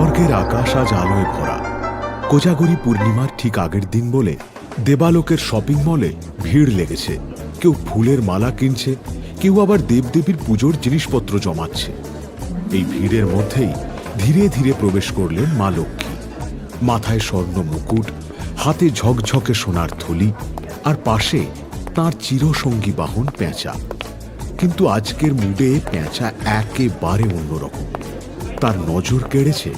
স্বর্গের আকাশ আজ আলোয় ভরা। কোজাগরি পূর্ণিমার ঠিক আগের দিন বলে দেবালোকের শপিং মলে ভিড় লেগেছে। কেউ ফুলের মালা কিনছে, কেউ আবার দেবদেবীর পুজোর জিনিসপত্র জমাচ্ছে। এই ভিড়ের মধ্যেই ধীরে ধীরে প্রবেশ করলেন মা লক্ষ্মী। মাথায় স্বর্ণ মুকুট, হাতে ঝকঝকে সোনার থলি আর পাশে তার চিরসঙ্গী বাহন পেঁচা। কিন্তু আজকের মুডে পেঁচা একেবারে অন্যরকম। তার নজর কেড়েছে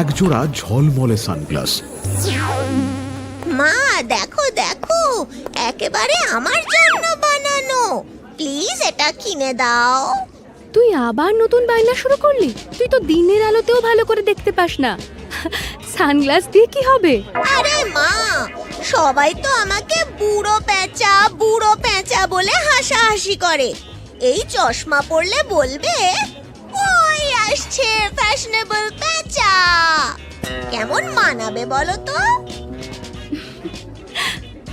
একজোড়া ঝলমলে সানগ্লাস। মা দেখো দেখো একেবারে আমার জন্য বানানো। প্লিজ এটা কিনে দাও। তুই আবার নতুন বায়না শুরু করলি? তুই তো দিনের আলোতেও ভালো করে দেখতে পাস না। সানগ্লাস দিয়ে কি হবে? আরে মা সবাই তো আমাকে বুড়ো পেঁচা বুড়ো পেঁচা বলে হাসাহাসি করে। এই চশমা পরলে বলবে আসছে ফ্যাশনেবল পেঁচা। কেমন মানাবে বলো তো?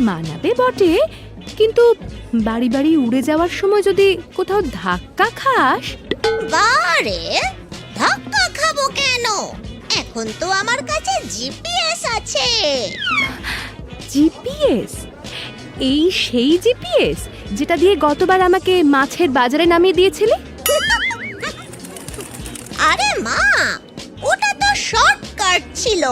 মানাবে বটে কিন্তু বাড়ি বাড়ি উড়ে যাওয়ার সময় যদি কোথাও ধাক্কা খাস? বারে ধাক্কা খাব কেন? এখন তো আমার কাছে জিপিএস আছে। জিপিএস? এই সেই জিপিএস যেটা দিয়ে গতবার আমাকে মাছের বাজারে নামিয়ে দিয়েছিলি? ছিল।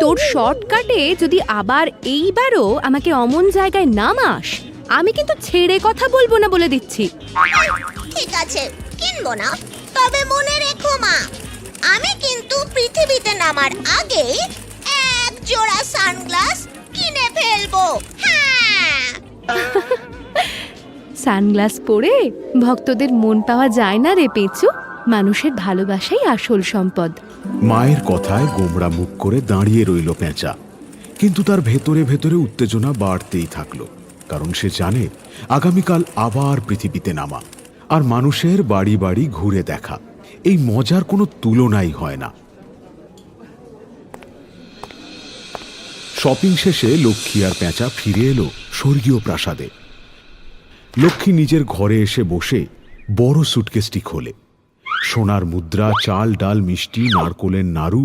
তোর শর্টকাটে যদি আবার এইবারও আমাকে অমন জায়গায় নামাস আমি কিন্তু ছেড়ে কথা বলব না বলে দিচ্ছি। ঠিক আছে কিনবো না। তবে মনে রেখো মা আমি কিন্তু পৃথিবীতে নামার আগে এক জোড়া সানগ্লাস কিনে ফেলব। হ্যাঁ। সানগ্লাস পরে ভক্তদের মন পাওয়া যায় না রে পেঁচু। মানুষের ভালোবাসাই আসল সম্পদ। মায়ের কথায় গোমড়া মুখ করে দাঁড়িয়ে রইল পেঁচা। কিন্তু তার ভেতরে ভেতরে উত্তেজনা বাড়তেই থাকল, কারণ সে জানে আগামীকাল আবার পৃথিবীতে নামা, আর মানুষের বাড়ি বাড়ি ঘুরে দেখা। এই মজার কোনো তুলনাই হয় না। শপিং শেষে লক্ষ্মী আর পেঁচা ফিরে এলো স্বর্গীয় প্রাসাদে। লক্ষ্মী নিজের ঘরে এসে বসে বড় সুটকেসটি খোলে। সোনার মুদ্রা, চাল, ডাল, মিষ্টি, নারকোলের নাড়ু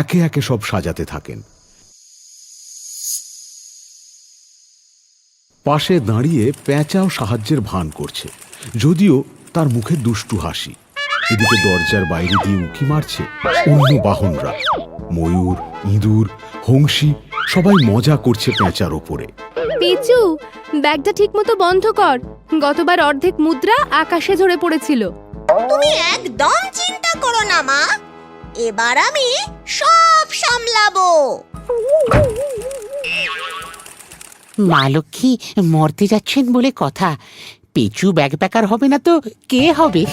একে একে সব সাজাতে থাকেন। পাশে দাঁড়িয়ে পেঁচাও সাহায্যের ভান করছে, যদিও তার মুখে দুষ্টু হাসি। এদিকে দরজার বাইরে দিয়ে উঁকি মারছে অন্য বাহনরা। ময়ূর, ইঁদুর, হংসী, সবাই মজা করছে প্যাঁচার ওপরে। পেঁচু, ব্যাগটা ঠিকমতো বন্ধ কর। গতবার অর্ধেক মুদ্রা আকাশে ঝরে পড়েছিল। তুমি একদম চিন্তা করো না মা। এবার আমি সব সামলাবো। মা লক্ষ্মী মরতে যাচ্ছেন বলে কথা। পেঁচু ব্যাগ প্যাকার হবে না তো কে হবে?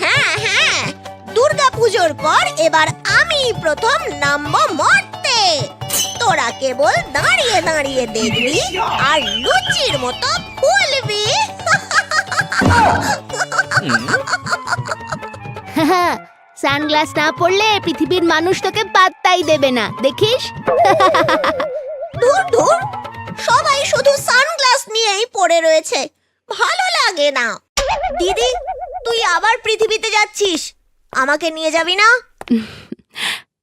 হ্যাঁ হ্যাঁ। দুর্গা পুজোর পর এবার আমি প্রথম নামবো মরতে। তোরা কেবল দাঁড়িয়ে দাঁড়িয়ে দেখবি আর লুচির মতো ফুলবি। সানগ্লাস না পড়লে পৃথিবীর মানুষ তোকে পাত্তাই দেবে না দেখিস? দূর দূর। সবাই শুধু সানগ্লাস নিয়েই পড়ে রয়েছে। ভালো লাগে না। দিদি তুই আবার পৃথিবীতে যাচ্ছিস। আমাকে নিয়ে যাবি না?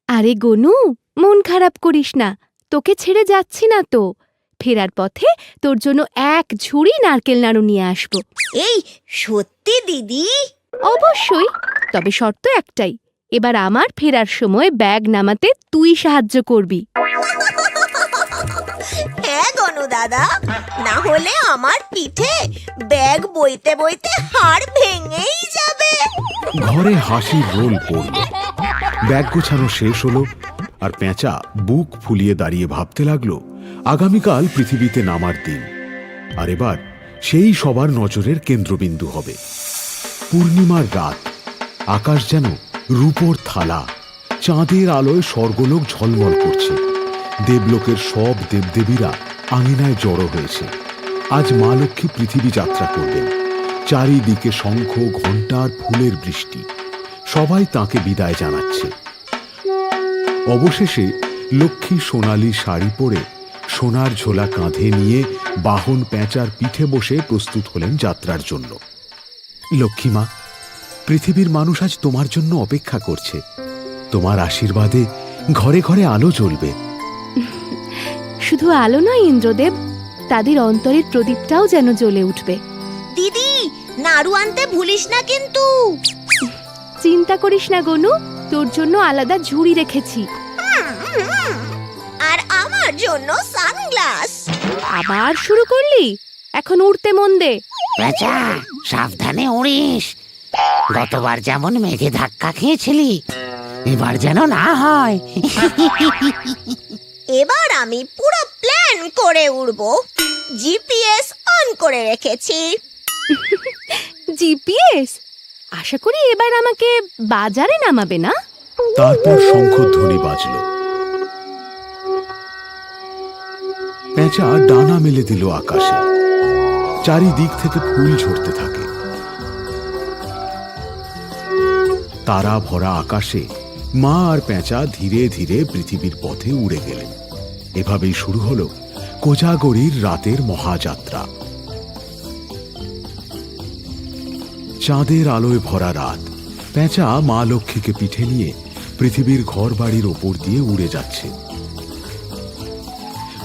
আরে গনু মন খারাপ করিস না। তোকে ছেড়ে যাচ্ছি না তো। ফেরার পথে তোর জন্য এক ঝুড়ি নারকেল নাড়ু নিয়ে আসব। এই সত্যি দিদি? অবশ্যই তবে শর্ত একটাই এবার আমার ফেরার সময় ব্যাগ নামাতে তুই সাহায্য করবি। হ্যাঁ গনু দাদা না হলে আমার পিঠে ব্যাগ বইতে বইতে হাড় ভেঙেই যাবে। ঘরে হাসির রোল পড়ল। ব্যাগ গোছানো শেষ হলো আর পেঁচা বুক ফুলিয়ে দাঁড়িয়ে ভাবতে লাগল আগামীকাল পৃথিবীতে নামার দিন। আর এবার সেই সবার নজরের কেন্দ্রবিন্দু হবে। পূর্ণিমার রাত, আকাশ যেন রূপোর থালা, চাঁদের আলোয় স্বর্গলোক ঝলমল করছে। দেবলোকের সব দেবদেবীরা আঙিনায় জড়ো হয়েছে। আজ মা লক্ষ্মী পৃথিবী যাত্রা করবেন। চারিদিকে শঙ্খ ঘণ্টার ফুলের বৃষ্টি। সবাই তাকে বিদায় জানাচ্ছে। অবশেষে লক্ষ্মী সোনালি শাড়ি পরে সোনার ঝোলা কাঁধে নিয়ে বাহন পেঁচার পিঠে বসে প্রস্তুত হলেন যাত্রার জন্য। লক্ষ্মীমা পৃথিবীর মানুষ আজ তোমার জন্য অপেক্ষা করছে। তোমার আশীর্বাদে ঘরে ঘরে আলো জ্বলবে। শুধু আলো নয় ইন্দ্রদেব তাদের অন্তরের প্রদীপটাও যেন জ্বলে উঠবে। দিদি নাড়ু আনতে ভুলিস না কিন্তু। চিন্তা করিস না গনু তোর জন্য আলাদা ঝুড়ি রেখেছি। আর আমার জন্য সানগ্লাস আবার শুরু করলি? এখন উঠতে মন দে। পেঁচা সাবধানে উড়িস। গতবার যেমন মেঘে ধাক্কা খেয়েছিলি এবার যেন না হয়। এবার আমি পুরো প্ল্যান করে উড়বো। জিপিএস অন করে রেখেছি। জিপিএস? আশা করি এবার আমাকে বাজারে নামাবে না? তারপর শঙ্খধ্বনি বাজল। পেঁচা ডানা মেলে দিল আকাশে। চারিদিক থেকে ফুল ঝরতে থাকে। তারা ভরা আকাশে মা আর পেঁচা ধীরে ধীরে পৃথিবীর পথে উড়ে গেলেন এভাবেই শুরু হলো কোজাগরীর রাতের মহাযাত্রা। চাঁদের আলোয় ভরা রাত, পেঁচা মা লক্ষ্মীকে পিঠে নিয়ে পৃথিবীর ঘর বাড়ির ওপর দিয়ে উড়ে যাচ্ছে।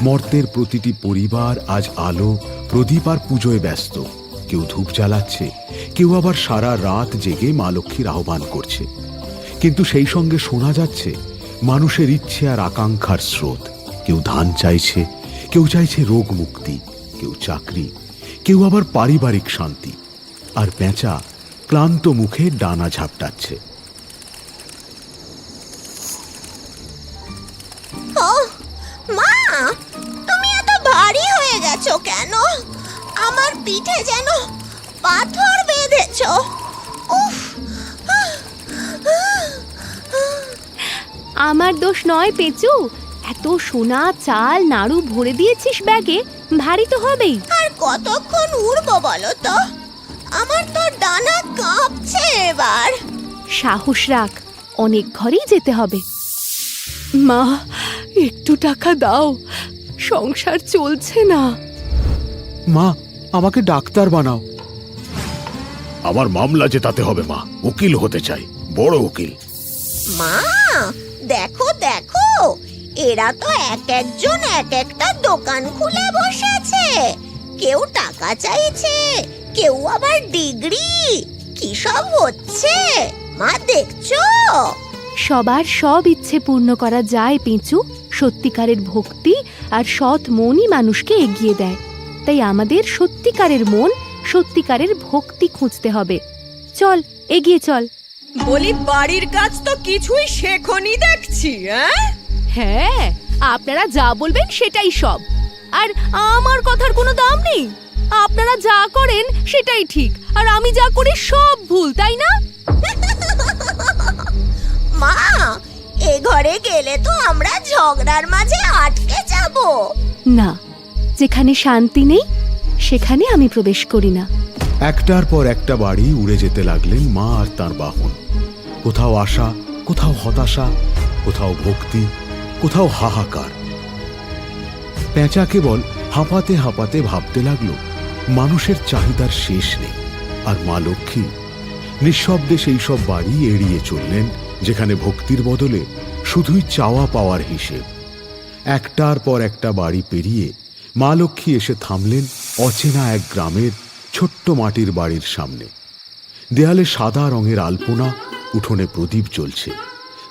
মর্তের প্রতিটি পরিবার আজ আলো, প্রদীপ আর পুজোয় ব্যস্ত। কেউ ধূপ জ্বালাচ্ছে, কেউ আবার সারা রাত জেগে মা লক্ষ্মীর আহ্বান করছে। কিন্তু সেই সঙ্গে শোনা যাচ্ছে, মানুষের ইচ্ছে আর আকাঙ্ক্ষার স্রোত। কেউ ধান চাইছে, কেউ চাইছে রোগ মুক্তি, কেউ চাকরি, কেউ আবার পারিবারিক শান্তি। আর পেঁচা ক্লান্ত মুখে ডানা ঝাপটাচ্ছে। কেন? আমার পিঠে যেন পাথর বেঁধেছো। উফ! আমার দোষ নয় পেঁচু। এত সোনা চাল নাড়ু ভরে দিয়েছিস ব্যাগে ভারী তো হবেই। আর কতক্ষণ উড়বো বলো তো? আমার তো ডানা কাঁপছে এবার। সাহস রাখ অনেক ঘরেই যেতে হবে। মা একটু টাকা দাও। সংসার চলছে না। মা আমাকে ডাক্তার বানাও। আমার মামলা জেতাতে হবে মা। উকিল হতে চাই বড় উকিল। মা দেখো দেখো এরা তো এক একজন এক একটা দোকান খুলে বসেছে। কেউ টাকা চাইছে কেউ আবার ডিগ্রি। কি সব হচ্ছে? মা দেখছ? সবার সব ইচ্ছে পূর্ণ করা যায় পিঁচু। সত্যিকারের ভক্তি আর সৎ মনই মানুষকে এগিয়ে দেয়। তাই আমাদের সত্যিকারের মন সত্যিকারের ভক্তি খুঁজতে হবে। চল এগিয়ে চল। বলি বাড়ির কাজ তো কিছুই শেখনি দেখছি হ্যাঁ হ্যাঁ আপনারা যা বলবেন সেটাই সব। আর আমার কথার কোনো দাম নেই। আপনারা যা করেন সেটাই ঠিক। আর আমি যা করি সব ভুল তাই না? মা এ ঘরে গেলে তো আমরা ঝগড়ার মাঝে আটকে যাব। না যেখানে শান্তি নেই, সেখানে আমি প্রবেশ করি না। একটার পর একটা বাড়ি উড়ে যেতে লাগলেন মা আর তার বাহন। কোথাও আশা, কোথাও হতাশা, কোথাও ভক্তি, কোথাও হাহাকার। পেঁচা কেবল হাঁপাতে হাঁপাতে ভাবতে লাগল, মানুষের চাহিদার শেষ নেই। আর মা লক্ষ্মী, নিঃশব্দে সেই সব বাড়ি এড়িয়ে চললেন, যেখানে ভক্তির বদলে শুধুই চাওয়া পাওয়ার হিসেব। একটার পর একটা বাড়ি পেরিয়ে মা লক্ষ্মী এসে থামলেন অচেনা এক গ্রামের ছোট্ট মাটির বাড়ির সামনে। দেয়ালে সাদা রঙের আলপনা, উঠোনে প্রদীপ জ্বলছে।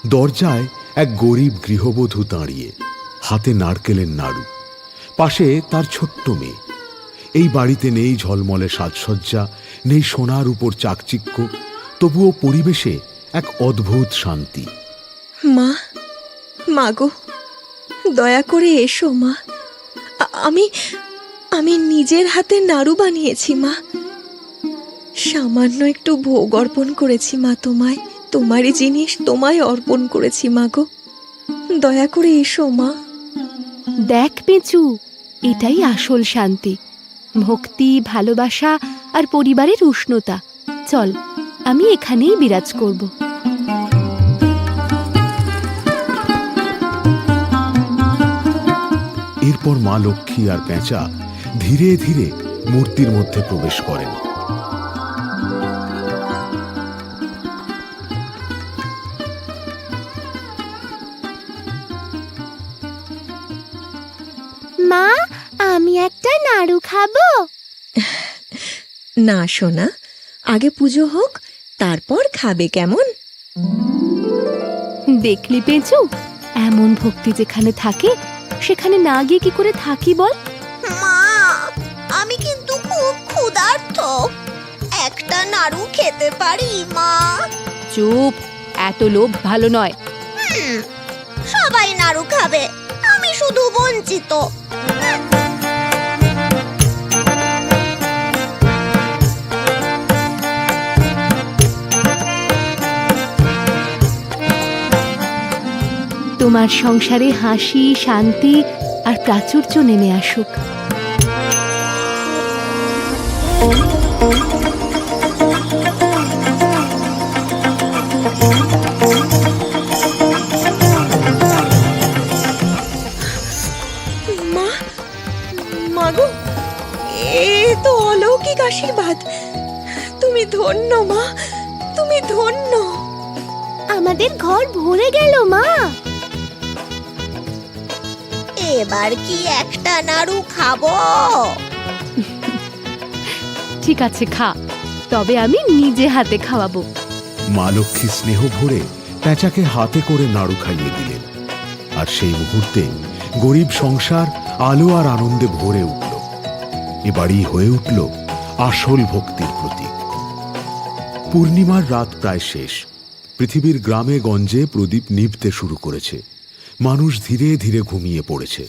দরজায় এক গরিব গৃহবধূ দাঁড়িয়ে, হাতে নারকেলের নাড়ু। পাশে তার ছোট্ট মেয়ে। এই বাড়িতে নেই ঝলমলে সাজসজ্জা, নেই সোনার উপর চাকচিক্য, তবুও পরিবেশে এক অদ্ভুত শান্তি। মা মাগো দয়া করে এসো মা। আমি আমি নিজের হাতে নাড়ু বানিয়েছি, মা। সামান্য একটু ভোগ অর্পণ করেছি, মা, তোমায়। তোমারই জিনিস তোমায় অর্পণ করেছি, মা গো। দয়া করে এসো, মা। দেখ পেঁচু, এটাই আসল শান্তি। ভক্তি, ভালোবাসা আর পরিবারের উষ্ণতা। চল, আমি এখানেই বিরাজ করব। এরপর মা লক্ষ্মী আর পেঁচা ধীরে ধীরে মূর্তির মধ্যে প্রবেশ করেন। মা আমি একটা নাড়ু খাব। না সোনা আগে পুজো হোক তারপর খাবে কেমন? দেখলি পেঁচু এমন ভক্তি যেখানে থাকে সেখানে না গিয়ে কি করে থাকি বল? মা আমি কিন্তু খুব ক্ষুধার্ত। একটা নাড়ু খেতে পারি মা? চুপ এত লোভ ভালো নয়। সবাই নাড়ু খাবে আমি শুধু বঞ্চিত। তোমার সংসারে হাসি শান্তি আর প্রাচুর্য নেমে আসুক। মা মাগো এ তো অলৌকিক আশীর্বাদ। তুমি ধন্য মা তুমি ধন্য। আমাদের ঘর ভরে গেল মা। এবার কি একটা নাড়ু খাব? ঠিক আছে খা। তবে আমি নিজে হাতে খাওয়াবো। মা লক্ষ্মী স্নেহ ভরে প্যাঁচাকে হাতে করে নাড়ু খাইয়ে দিলেন। আর সেই মুহূর্তে গরিব সংসার আলো আর আনন্দে ভরে উঠল। এবারই হয়ে উঠল আসল ভক্তির প্রতীক। পূর্ণিমার রাত প্রায় শেষ। পৃথিবীর গ্রামে গঞ্জে প্রদীপ নিভতে শুরু করেছে। মানুষ ধীরে ধীরে ঘুমিয়ে পড়েছে।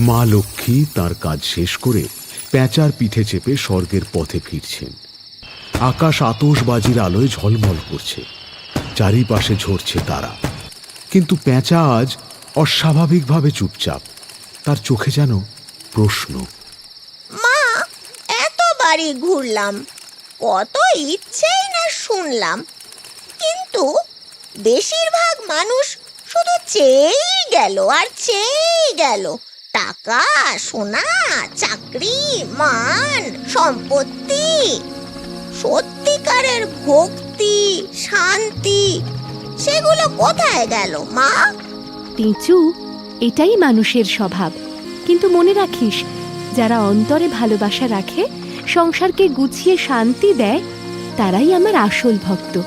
মা লক্ষ্মী তার কাজ শেষ করে প্যাঁচার পিঠে চেপে স্বর্গের পথে ফিরছেন। আকাশ আতশবাজির আলোয় ঝলমল করছে। চারিপাশে ঝরছে তারা। কিন্তু প্যাঁচা আজ অস্বাভাবিকভাবে চুপচাপ। তার চোখে যেন প্রশ্ন। মা, এত বাড়ি ঘুরলাম। কত ইচ্ছেই না শুনলাম। কিন্তু বেশিরভাগ মানুষ শুধু চেয়েই গেল আর চেয়েই গেল। টাকা সোনা চাকরি মান সম্পত্তি। সত্যিকারের ভক্তি শান্তি সেগুলো কোথায় গেল মা? পিঁচু এটাই মানুষের স্বভাব। কিন্তু মনে রাখিস যারা অন্তরে ভালোবাসা রাখে সংসারকে গুছিয়ে শান্তি দেয় তারাই আমার আসল ভক্ত।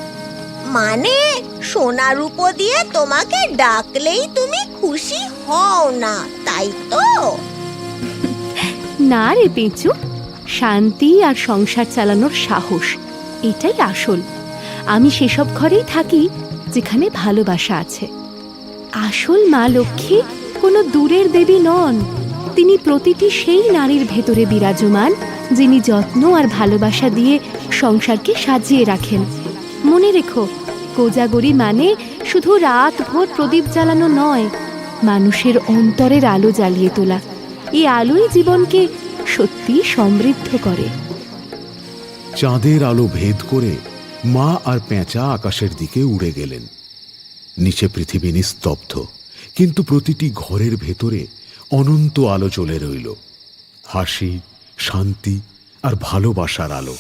মানে সোনা রূপো দিয়ে তোমাকে ডাকলেই তুমি খুশি হও না, তাই তো? না রে পেঁচু, শান্তি আর সংসার চালানোর সাহস, এটাই আসল। আমি সেসব ঘরেই থাকি যেখানে ভালোবাসা আছে। আসল মা লক্ষ্মী কোনো দূরের দেবী নন, তিনি প্রতিটি সেই নারীর ভেতরে বিরাজমান, যিনি যত্ন আর ভালোবাসা দিয়ে সংসারকে সাজিয়ে রাখেন। মনে রেখো কোজাগরি মানে শুধু রাত ভোর প্রদীপ জ্বালানো নয়, মানুষের অন্তরের আলো জ্বালিয়ে তোলা। এই আলোই জীবনকে সত্যি সমৃদ্ধ করে। চাঁদের আলো ভেদ করে মা আর পেঁচা আকাশের দিকে উড়ে গেলেন। নিচে পৃথিবী নিস্তব্ধ, কিন্তু প্রতিটি ঘরের ভেতরে অনন্ত আলো চলে রইল। হাসি, শান্তি আর ভালোবাসার আলো।